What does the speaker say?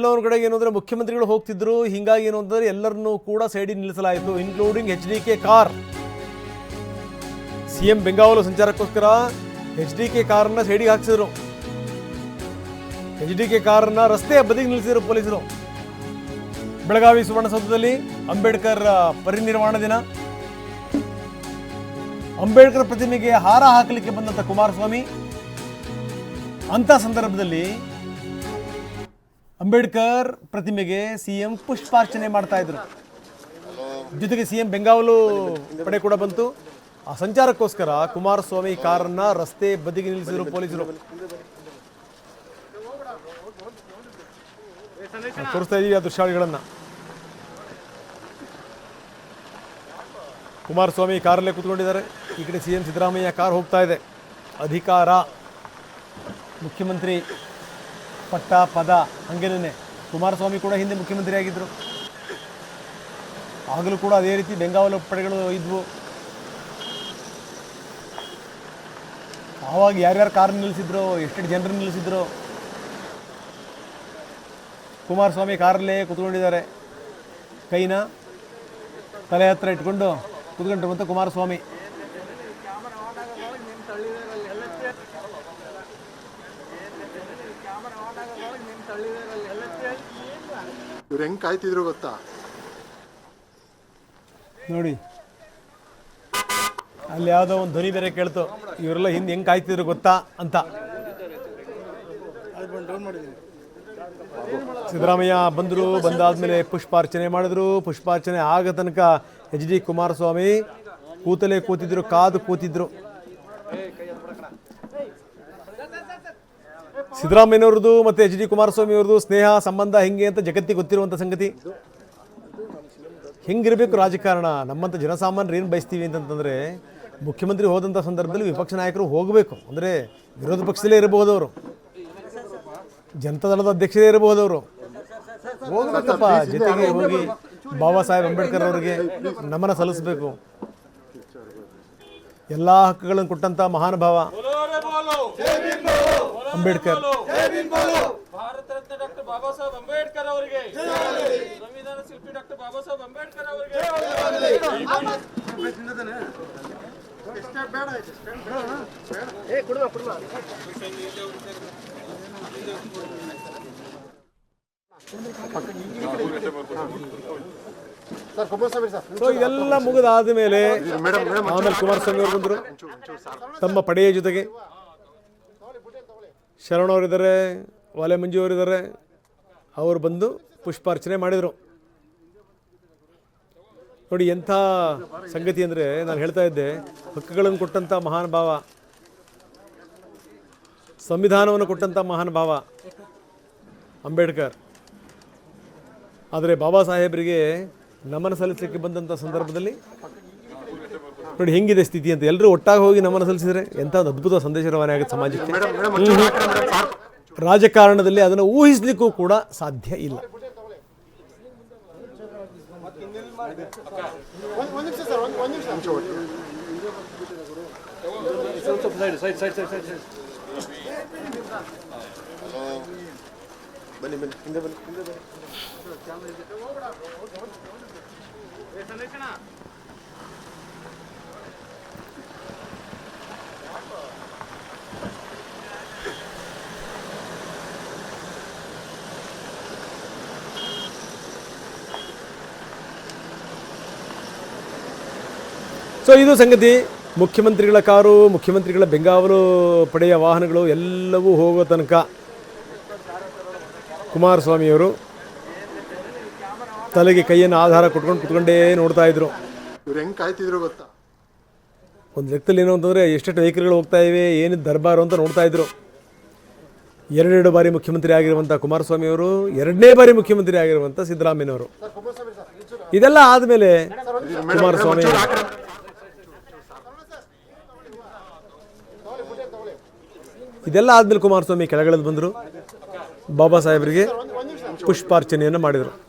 ಎಲ್ಲ ಒಂದು ಕಡೆಗೆ ಏನು ಮುಖ್ಯಮಂತ್ರಿಗಳು ಹೋಗ್ತಿದ್ರು. ಹಿಂಗಾಗಿ ಏನು ಅಂದ್ರೆ ಎಲ್ಲರನ್ನೂ ಕೂಡ ಸೈಡಿಗೆ ನಿಲ್ಲಿಸಲಾಯಿತು including H D K car. CM ಬೆಂಗಾವಲು ಸಂಚಾರಕ್ಕೋಸ್ಕರ ಎಚ್ ಡಿ ಕೆ ಕಾರನ್ನ ಸೈಡಿಗೆ ಹಾಕ್ಸಿದ್ರು. ಎಚ್ ಡಿ ಕೆ ಕಾರನ್ನ ರಸ್ತೆಯ ಬದಿಗೆ ನಿಲ್ಲಿಸಿದ್ರು ಪೊಲೀಸರು. ಬೆಳಗಾವಿ ಸುವರ್ಣಸೌಧದಲ್ಲಿ ಅಂಬೇಡ್ಕರ್ ಪರಿನಿರ್ವಾಣ ದಿನ. ಅಂಬೇಡ್ಕರ್ ಪ್ರತಿಮೆಗೆ ಹಾರ ಹಾಕಲಿಕ್ಕೆ ಬಂದಂತ ಕುಮಾರಸ್ವಾಮಿ. ಅಂತ ಸಂದರ್ಭದಲ್ಲಿ ಅಂಬೇಡ್ಕರ್ ಪ್ರತಿಮೆಗೆ ಸಿಎಂ ಪುಷ್ಪಾರ್ಚನೆ ಮಾಡ್ತಾ ಇದ್ರು. ಜೊತೆಗೆ ಸಿಎಂ ಬೆಂಗಾವಲು ಪಡೆ ಕೂಡ ಬಂತು. ಆ ಸಂಚಾರಕ್ಕೋಸ್ಕರ ಕುಮಾರಸ್ವಾಮಿ ಕಾರನ್ನ ರಸ್ತೆ ಬದಿಗೆ ನಿಲ್ಲಿಸಿದ್ರು ಪೊಲೀಸರು. ತೋರಿಸ್ತಾ ಇದೀವಿ ಆ ದೃಶ್ಯಾವಳಿಗಳನ್ನ. ಕುಮಾರಸ್ವಾಮಿ ಕಾರಲ್ಲೇ ಕೂತ್ಕೊಂಡಿದ್ದಾರೆ. ಈ ಕಡೆ ಸಿಎಂ ಸಿದ್ದರಾಮಯ್ಯ ಕಾರ್ ಹೋಗ್ತಾ ಇದೆ. ಅಧಿಕಾರ. ಮುಖ್ಯಮಂತ್ರಿ ಪಟ್ಟ, ಪದ ಹಾಗೇನೇ ಕುಮಾರಸ್ವಾಮಿ ಕೂಡ ಹಿಂದೆ ಮುಖ್ಯಮಂತ್ರಿ ಆಗಿದ್ದರು ಆಗಲೂ ಕೂಡ ಅದೇ ರೀತಿ ಬೆಂಗಾವಲು ಪಡೆಗಳು ಇದ್ವು. ಆವಾಗ ಯಾರ್ಯಾರು ಕಾರ್ ನಿಲ್ಲಿಸಿದ್ರು, ಎಷ್ಟೆಷ್ಟು ಜನರು ನಿಲ್ಲಿಸಿದ್ರು. ಕುಮಾರಸ್ವಾಮಿ ಕಾರಲ್ಲೇ ಕುತ್ಕೊಂಡಿದ್ದಾರೆ. ಕೈನ ತಲೆ ಹತ್ರ ಇಟ್ಕೊಂಡು ಕುತ್ಕೊಂಡ್ರು ಮತ್ತು ಕುಮಾರಸ್ವಾಮಿ. ಇವ್ರು ಹೆಂಗ್ ಕಾಯ್ತಿದ್ರು ಗೊತ್ತಾ? ನೋಡಿ. ಅಲ್ಲಿ ಯಾವುದೋ ಒಂದು ಧ್ವನಿ ಬೇರೆ ಕೇಳ್ತು. ಇವರೆಲ್ಲ ಹಿಂದೆ ಹೆಂಗ್ ಕಾಯ್ತಿದ್ರು ಗೊತ್ತಾ ಅಂತ. ಸಿದ್ದರಾಮಯ್ಯ ಬಂದರು, ಬಂದಾದ್ಮೇಲೆ ಪುಷ್ಪಾರ್ಚನೆ ಮಾಡಿದ್ರು. ಪುಷ್ಪಾರ್ಚನೆ ಆಗ ತನಕ ಎಚ್ ಡಿ ಕುಮಾರಸ್ವಾಮಿ ಕೂತಲೇ ಕೂತಿದ್ರು, ಕಾದು ಕೂತಿದ್ರು. ಸಿದ್ದರಾಮಯ್ಯನವ್ರದ್ದು ಮತ್ತು ಎಚ್ ಡಿ ಕುಮಾರಸ್ವಾಮಿ ಅವ್ರದ್ದು ಸ್ನೇಹ, ಸಂಬಂಧ ಹೆಂಗೆ ಅಂತ ಜಗತ್ತಿಗೆ ಗೊತ್ತಿರುವಂಥ ಸಂಗತಿ? ಹೆಂಗಿರಬೇಕು ರಾಜಕಾರಣ? ನಮ್ಮಂಥ ಜನಸಾಮಾನ್ಯರು ಏನು ಬಯಸ್ತೀವಿ ಅಂತಂತಂದರೆ, ಮುಖ್ಯಮಂತ್ರಿ ಹೋದಂಥ ಸಂದರ್ಭದಲ್ಲಿ ವಿಪಕ್ಷ ನಾಯಕರು ಹೋಗಬೇಕು. ಅಂದರೆ ವಿರೋಧ ಪಕ್ಷದಲ್ಲೇ ಇರಬಹುದು ಅವರು. ಜನತಾದಳದ ಅಧ್ಯಕ್ಷರೇ ಇರಬಹುದು ಅವರು. ಹೋಗ್ಬೇಕಪ್ಪ, ಜೊತೆಗೆ ಹೋಗಿ ಬಾಬಾ ಸಾಹೇಬ್ ಅಂಬೇಡ್ಕರ್ ಅವರಿಗೆ ನಮನ ಸಲ್ಲಿಸಬೇಕು. ಎಲ್ಲ ಹಕ್ಕುಗಳನ್ನು ಕೊಟ್ಟಂಥ ಮಹಾನುಭಾವ. ಅಂಬೇಡ್ಕರ್. ಭಾರತ ರತ್ನ ಡಾಕ್ಟರ್ ಬಾಬಾ ಸಾಹೇಬ್ ಅಂಬೇಡ್ಕರ್ ಅವರಿಗೆ. ಸಂವಿಧಾನ ಶಿಲ್ಪಿ ಡಾಕ್ಟರ್ ಬಾಬಾ ಸಾಹೇಬ್ ಅಂಬೇಡ್ಕರ್ ಅವರಿಗೆ. ಸರ್ ಕುಮಾರಸ್ವಾಮಿ ಸರ್ ಸೊ ಇದೆಲ್ಲ ಮುಗಿದಾದ ಮೇಲೆ ಮೇಡಮ್ ಮೇಡಮ್ ಆಮೇಲೆ ಕುಮಾರಸ್ವಾಮಿ ಅವರು ಬಂದರು. ತಮ್ಮ ಪಡೆಯ ಜೊತೆಗೆ ಶರಣ ಒಲೆ ಮಂಜು ಅವರಿದ್ದಾರೆ, ಅವರು ಬಂದು ಪುಷ್ಪಾರ್ಚನೆ ಮಾಡಿದರು. ನೋಡಿ, ಎಂಥ ಸಂಗತಿ ಅಂದರೆ ನಾನು ಹೇಳ್ತಾ ಇದ್ದೆ, ಹಕ್ಕುಗಳನ್ನು ಕೊಟ್ಟಂಥ ಮಹಾನ್ ಭಾವ, ಸಂವಿಧಾನವನ್ನು ಕೊಟ್ಟಂಥ ಮಹಾನ್ ಭಾವ ಅಂಬೇಡ್ಕರ್. ಆದರೆ ಬಾಬಾ ಸಾಹೇಬರಿಗೆ ನಮನ ಸಲ್ಲಿಸಲಿಕ್ಕೆ ಬಂದಂಥ ಸಂದರ್ಭದಲ್ಲಿ ನೋಡಿ ಹೆಂಗಿದೆ ಸ್ಥಿತಿ ಅಂತ ಎಲ್ಲರೂ ಒಟ್ಟಾಗಿ ಹೋಗಿ ನಮನ ಸಲ್ಲಿಸಿದ್ರೆ ಎಂಥ ಒಂದು ಅದ್ಭುತ ಸಂದೇಶ ರವಾನೆ ಆಗುತ್ತೆ ಸಮಾಜಕ್ಕೆ. ರಾಜಕಾರಣದಲ್ಲಿ ಅದನ್ನು ಊಹಿಸಲಿಕ್ಕೂ ಕೂಡ ಸಾಧ್ಯ ಇಲ್ಲ. ಬನ್ನಿ ಬನ್ನಿ ಹಿಂದೆ ಬನ್ನಿ ಹಿಂದೆ ಬನ್ನಿ ಸೊ ಇದು ಸಂಗತಿ. ಮುಖ್ಯಮಂತ್ರಿಗಳ ಕಾರು ಮುಖ್ಯಮಂತ್ರಿಗಳ ಬೆಂಗಾವಲು ಪಡೆಯ ವಾಹನಗಳು ಎಲ್ಲವೂ ಹೋಗೋ ತನಕ ಕುಮಾರಸ್ವಾಮಿಯವರು ತಲೆಗೆ ಕೈಯನ್ನು ಆಧಾರ ಕೊಟ್ಕೊಂಡು ಕುತ್ಕೊಂಡೇ ನೋಡ್ತಾ ಇದ್ರು. ಇವ್ರು ಹೆಂಗ್ ಕಾಯ್ತಿದ್ರು ಗೊತ್ತಾ? ಒಂದು ಲೆಕ್ಕದಲ್ಲಿ ಏನು ಅಂತಂದರೆ ಎಷ್ಟೆಷ್ಟು ವೆಹಿಕಲ್ಗಳು ಹೋಗ್ತಾ ಇವೆ ಏನು ದರ್ಬಾರು ಅಂತ ನೋಡ್ತಾ ಇದ್ರು. ಎರಡೆರಡು ಬಾರಿ ಮುಖ್ಯಮಂತ್ರಿ ಆಗಿರುವಂಥ ಕುಮಾರಸ್ವಾಮಿ ಅವರು ಎರಡನೇ ಬಾರಿ ಮುಖ್ಯಮಂತ್ರಿ ಆಗಿರುವಂಥ ಸಿದ್ದರಾಮಯ್ಯನವರು. ಇದೆಲ್ಲ ಆದಮೇಲೆ ಕುಮಾರಸ್ವಾಮಿ ಒಂಚೂರು ಆ ಕಡೆ ಇದೆಲ್ಲ ಆದಮೇಲೆ ಕುಮಾರಸ್ವಾಮಿ ಕೆಳಗಿಳಿದು ಬಂದರು. ಬಾಬಾ ಸಾಹೇಬರಿಗೆ ಪುಷ್ಪಾರ್ಚನೆಯನ್ನು ಮಾಡಿದರು.